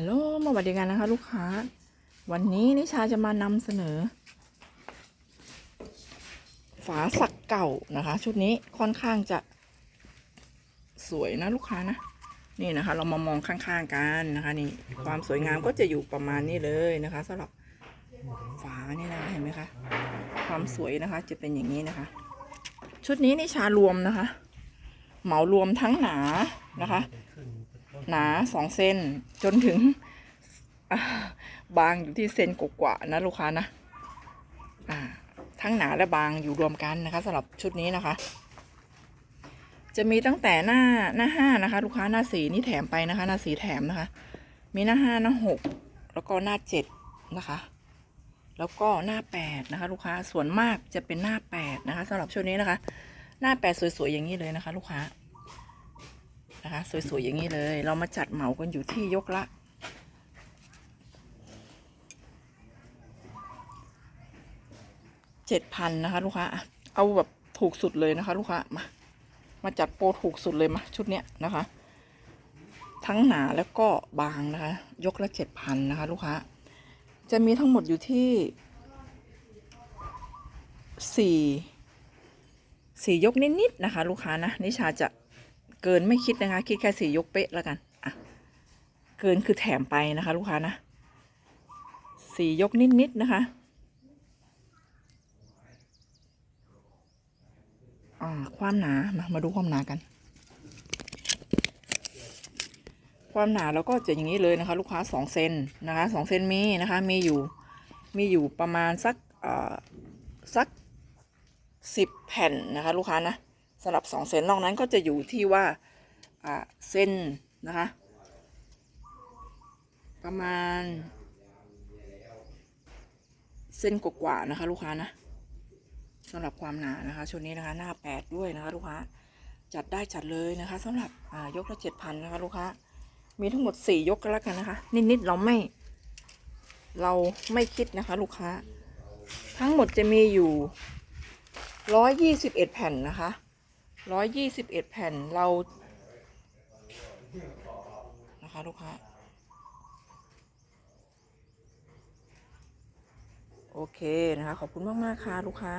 ฮัลโหลมาสวัสดีกันนะคะ ลูกค้า วันนี้นิชาจะมานำเสนอ ฝาสักเก่านะคะ ชุดนี้ค่อนข้างจะสวยนะลูกค้านะ นี่นะคะ เรามามองข้างๆกันนะคะนี่ความสวยงามก็จะอยู่ประมาณนี้เลยนะคะสำหรับฝานี่นะคะเห็นไหมคะ ความสวยนะคะจะเป็นอย่างนี้นะคะ ชุดนี้นิชารวมนะคะ เหมารวมทั้งหนานะคะ หนาสองเซนจนถึงบางอยู่ที่เซนกว่าๆนะลูกค้านะอ่าทั้งหนาและบางอยู่รวมกันนะคะสำหรับชุดนี้นะคะ จะมีตั้งแต่หน้าหน้าห้านะคะ ลูกค้าหน้าสีนี่แถมไปนะคะ หน้าสีแถมนะคะ มีหน้าห้าหน้าหกแล้วก็หน้าเจ็ดนะคะ แล้วก็หน้าแปดนะคะ ลูกค้าส่วนมากจะเป็นหน้าแปดนะคะสำหรับชุดนี้นะคะ หน้าแปดสวยๆอย่างนี้เลยนะคะ ลูกค้า นะคะ สวยๆอย่างนี้เลย เรามาจัดเหมากันอยู่ที่ยกละเจ็ดพันนะคะลูกค้า เอาแบบถูกสุดเลยนะคะ ลูกค้า มา มาจัดโปรถูกสุดเลยมาชุดเนี้ยนะคะ ทั้งหนาแล้วก็บางนะคะ ยกละเจ็ดพันนะคะ ลูกค้า จะมีทั้งหมดอยู่ที่สี่สี่ยกนิดๆนะคะ ลูกค้านะนิชาจะ เกินไม่คิดนะคะ คิดแค่สี่ยกเป๊ะแล้วกันอะเกินคือแถมไปนะคะ ลูกค้านะสี่ยกนิดๆนะคะอ่าความหนามามาดูความหนากัน ความหนาเราก็จะอย่างนี้เลยนะคะ ลูกค้าสองเซนนะคะสองเซนมีนะคะมีอยู่มีอยู่ประมาณสักอ่อสักสิบแผ่นนะคะ ลูกค้านะ สำหรับสองเซนนอกนั้นก็จะอยู่ที่ว่าเส้นนะคะ ประมาณ เส้นกว่าๆนะคะ ลูกค้านะสำหรับความหนานะคะชุดนี้นะคะ หน้าแปดด้วยนะคะ ลูกค้าจัดได้จัดเลยนะคะสำหรับยกละเจ็ดพันนะคะ ลูกค้ามีทั้งหมดสี่ยกกันแล้วกันนะคะ นิดๆเราไม่ เราไม่คิดนะคะ ลูกค้า ทั้งหมดจะมีอยู่ร้อยยี่สิบเอ็ดแผ่นนะคะ ร้อยยี่สิบเอ็ดแผ่นเรา นะคะลูกค้า โอเคนะคะ ขอบคุณมาก ๆ ค่ะ ลูกค้า